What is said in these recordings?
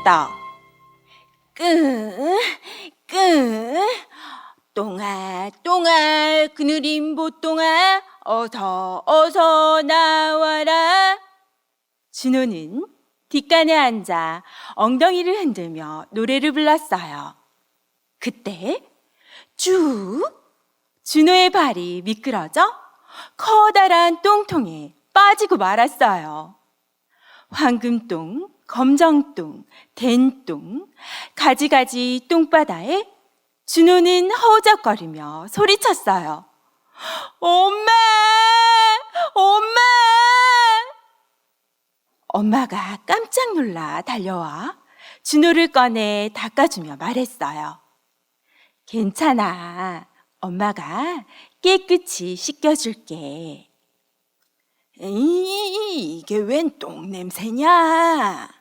있다. 끄, 끄, 똥아, 똥아, 그늘인 보똥아, 어서, 어서 나와라. 진호는 뒷간에 앉아 엉덩이를 흔들며 노래를 불렀어요. 그때 쭉 진호의 발이 미끄러져 커다란 똥통에 빠지고 말았어요. 황금똥, 검정똥, 된똥, 가지가지 똥바다에 준호는 허우적거리며 소리쳤어요. 엄마! 엄마! 엄마가 깜짝 놀라 달려와 준호를 꺼내 닦아주며 말했어요. 괜찮아. 엄마가 깨끗이 씻겨줄게. 에이, 이게 웬 똥냄새냐?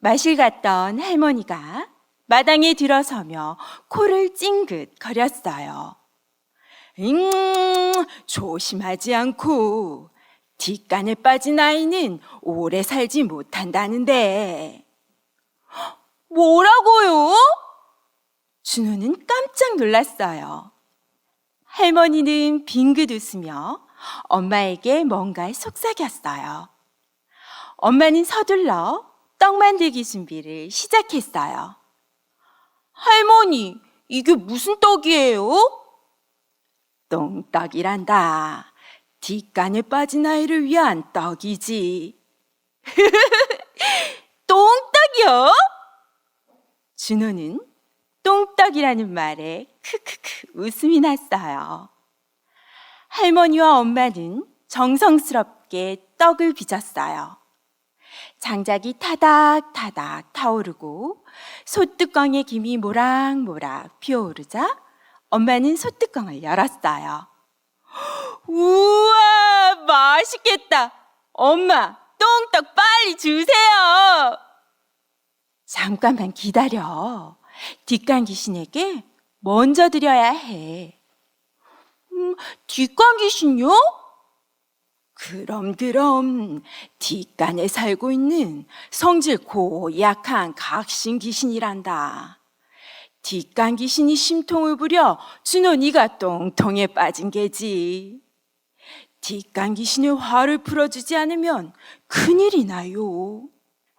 마실 갔던 할머니가 마당에 들어서며 코를 찡긋 거렸어요. 음, 조심하지 않고 뒷간에 빠진 아이는 오래 살지 못한다는데. 뭐라고요? 준호는 깜짝 놀랐어요. 할머니는 빙긋 웃으며 엄마에게 뭔가 속삭였어요. 엄마는 서둘러 떡 만들기 준비를 시작했어요. 할머니, 이게 무슨 떡이에요? 똥떡이란다. 뒷간에 빠진 아이를 위한 떡이지. 똥떡이요? 준호는 똥떡이라는 말에 크크크 웃음이 났어요. 할머니와 엄마는 정성스럽게 떡을 빚었어요. 장작이 타닥타닥 타오르고 솥뚜껑에 김이 모락모락 피어오르자 엄마는 솥뚜껑을 열었어요. 우와, 맛있겠다. 엄마, 똥떡 빨리 주세요. 잠깐만 기다려. 뒷간 귀신에게 먼저 드려야 해. 음, 뒷간 귀신요? 그럼 그럼 뒷간에 살고 있는 성질 고약한 각신 귀신이란다. 뒷간 귀신이 심통을 부려 준호 네가 똥통에 빠진 게지. 뒷간 귀신의 화를 풀어주지 않으면 큰일이 나요.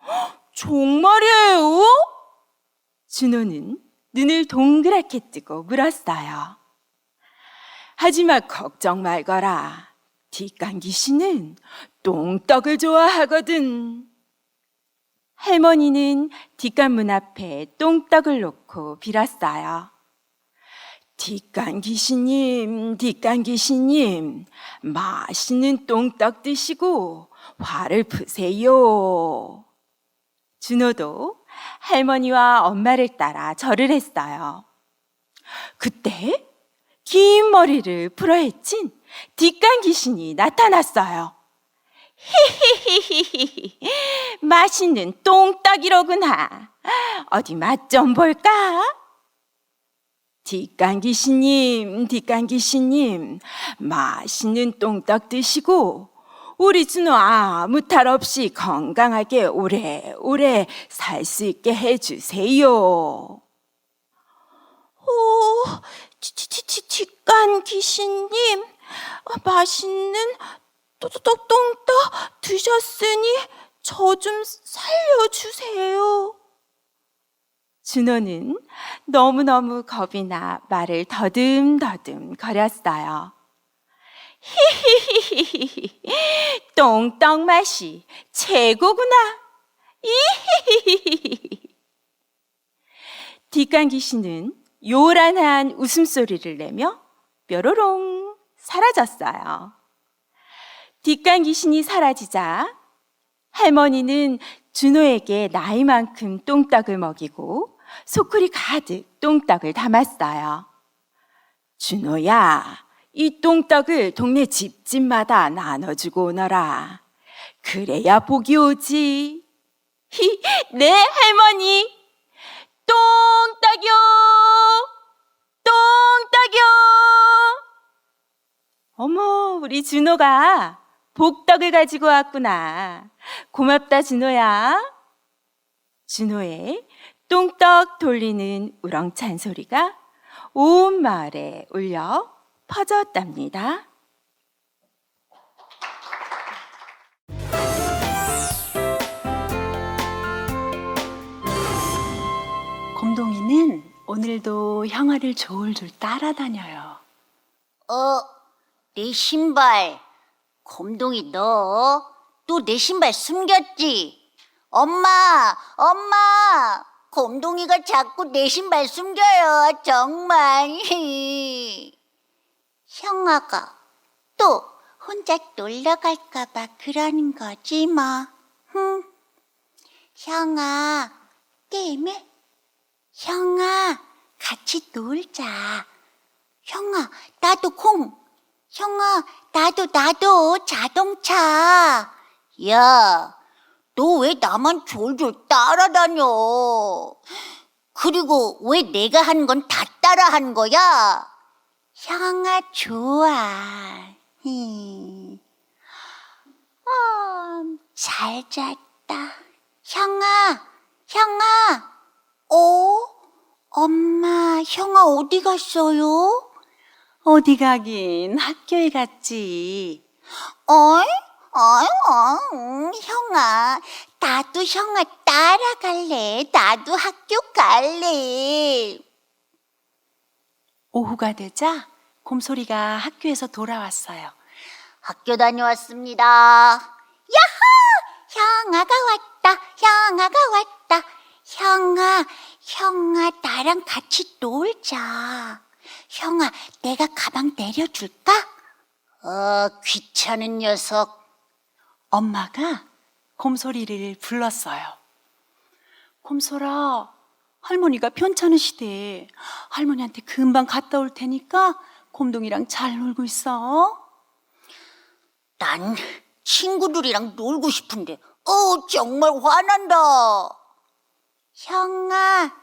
헉, 정말이에요? 준호는 눈을 동그랗게 뜨고 물었어요. 하지만 걱정 말거라. 뒷간 귀신은 똥떡을 좋아하거든. 할머니는 뒷간 문 앞에 똥떡을 놓고 빌었어요. 뒷간 귀신님, 뒷간 귀신님, 맛있는 똥떡 드시고 화를 푸세요. 준호도 할머니와 엄마를 따라 절을 했어요. 그때 긴 머리를 풀어헤친 뒷간 귀신이 나타났어요. 히히히히히 맛있는 똥떡이로구나. 어디 맛 좀 볼까? 뒷간 귀신님, 뒷간 귀신님, 맛있는 똥떡 드시고 우리 준호 아무 탈 없이 건강하게 오래오래 살 수 있게 해주세요. 오, 뒷간 귀신님, 아, 맛있는 또또똥떡 드셨으니 저 좀 살려주세요. 준호는 너무너무 겁이 나 말을 더듬더듬 거렸어요. 히히히히히 똥떡 맛이 최고구나. 이히히히히 뒷간 귀신은 요란한 웃음소리를 내며 뾰로롱 사라졌어요. 뒷간 귀신이 사라지자 할머니는 준호에게 나이만큼 똥떡을 먹이고 소쿠리 가득 똥떡을 담았어요. 준호야, 이 똥떡을 동네 집집마다 나눠주고 오너라. 그래야 복이 오지. 히, 네, 할머니. 똥떡이요! 똥떡이요! 어머, 우리 준호가 복떡을 가지고 왔구나. 고맙다, 준호야. 준호의 똥떡 돌리는 우렁찬 소리가 온 마을에 울려 퍼졌답니다. 곰동이는 오늘도 형아를 졸졸 따라다녀요. 어, 내 신발. 곰동이 너 또 내 신발 숨겼지? 엄마, 엄마. 곰동이가 자꾸 내 신발 숨겨요. 정말. 형아가 또 혼자 놀러 갈까봐 그러는 거지 뭐. 흠. 형아, 게임해? 형아, 같이 놀자. 형아, 나도 콩. 형아, 나도, 나도 자동차. 야, 너 왜 나만 졸졸 따라다녀? 그리고 왜 내가 한 건 다 따라 한 거야? 형아, 좋아. 히. 아, 잘 잤다. 형아, 형아. 어? 엄마, 형아 어디 갔어요? 어디 가긴 학교에 갔지. 어이? 어이, 어, 음, 형아, 나도 형아 따라갈래. 나도 학교 갈래. 오후가 되자 곰소리가 학교에서 돌아왔어요. 학교 다녀왔습니다. 야호! 형아가 왔다. 형아가 왔다. 형아, 형아, 나랑 같이 놀자. 형아, 내가 가방 내려줄까? 어, 귀찮은 녀석. 엄마가 곰소리를 불렀어요. 곰소라, 할머니가 편찮으시대. 할머니한테 금방 갔다 올 테니까 곰동이랑 잘 놀고 있어. 난 친구들이랑 놀고 싶은데, 어, 정말 화난다. 형아,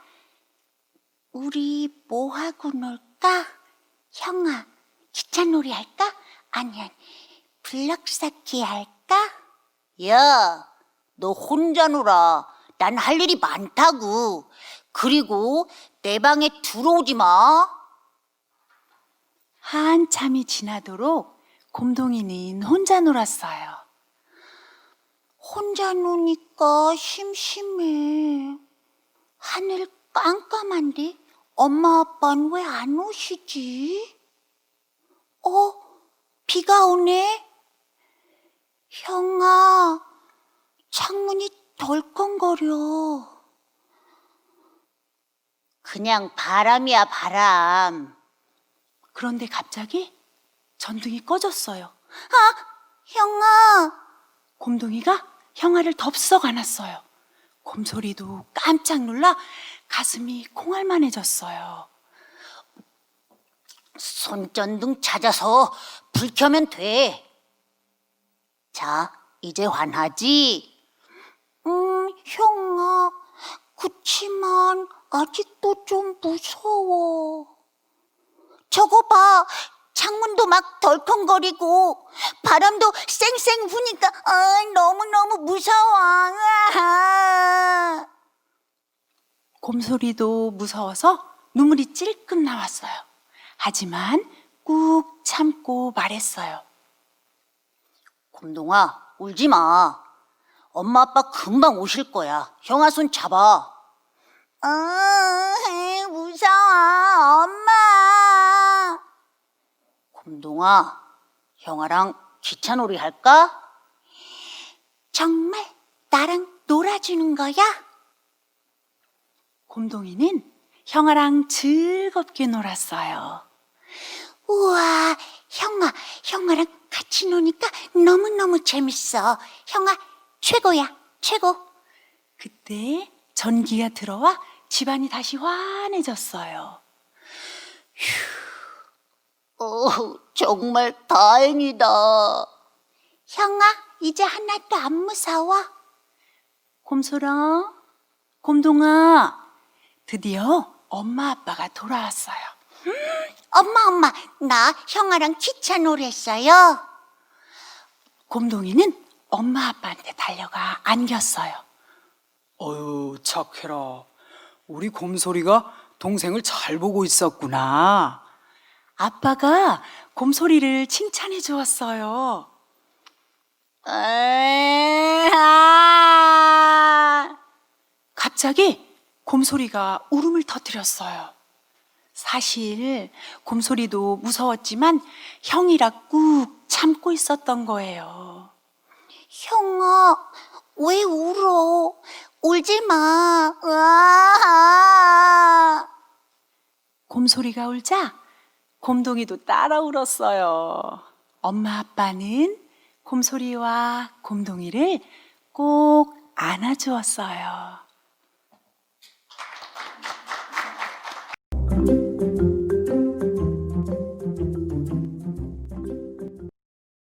우리 뭐 하고 놀까? 형아, 기차놀이 할까? 아니야, 블럭 쌓기 할까? 야, 너 혼자 놀아. 난 할 일이 많다고. 그리고 내 방에 들어오지 마. 한참이 지나도록 곰동이는 혼자 놀았어요. 혼자 노니까 심심해. 하늘 깜깜한데 엄마 아빠는 왜 안 오시지? 어, 비가 오네. 형아, 창문이 덜컹거려. 그냥 바람이야, 바람. 그런데 갑자기 전등이 꺼졌어요. 아, 형아. 곰동이가 형아를 덥석 안았어요. 곰소리도 깜짝 놀라 가슴이 콩알만해졌어요. 손전등 찾아서 불 켜면 돼. 자, 이제 환하지? 음, 형아. 그치만 아직도 좀 무서워. 저거 봐. 창문도 막 덜컹거리고 바람도 쌩쌩 부니까 아, 너무너무 무서워. 아. 곰소리도 무서워서 눈물이 찔끔 나왔어요. 하지만 꾹 참고 말했어요. 곰동아, 울지 마. 엄마 아빠 금방 오실 거야. 형아 손 잡아. 아, 무서워, 엄마. 곰동아, 형아랑 기차놀이 할까? 정말 나랑 놀아주는 거야? 곰동이는 형아랑 즐겁게 놀았어요. 우와, 형아, 형아랑 같이 노니까 너무너무 재밌어. 형아, 최고야, 최고. 그때 전기가 들어와 집안이 다시 환해졌어요. 어, 정말 다행이다. 형아, 이제 하나도 안 무서워. 곰소라, 곰동아, 드디어 엄마 아빠가 돌아왔어요. 엄마, 엄마, 나 형아랑 기차놀이 했어요. 곰동이는 엄마 아빠한테 달려가 안겼어요. 어유 착해라. 우리 곰소리가 동생을 잘 보고 있었구나. 아빠가 곰소리를 칭찬해 주었어요. 갑자기 곰소리가 울음을 터뜨렸어요. 사실 곰소리도 무서웠지만 형이라 꾹 참고 있었던 거예요. 형아, 왜 울어? 울지 마. 으아. 곰소리가 울자 곰동이도 따라 울었어요. 엄마 아빠는 곰소리와 곰동이를 꼭 안아주었어요.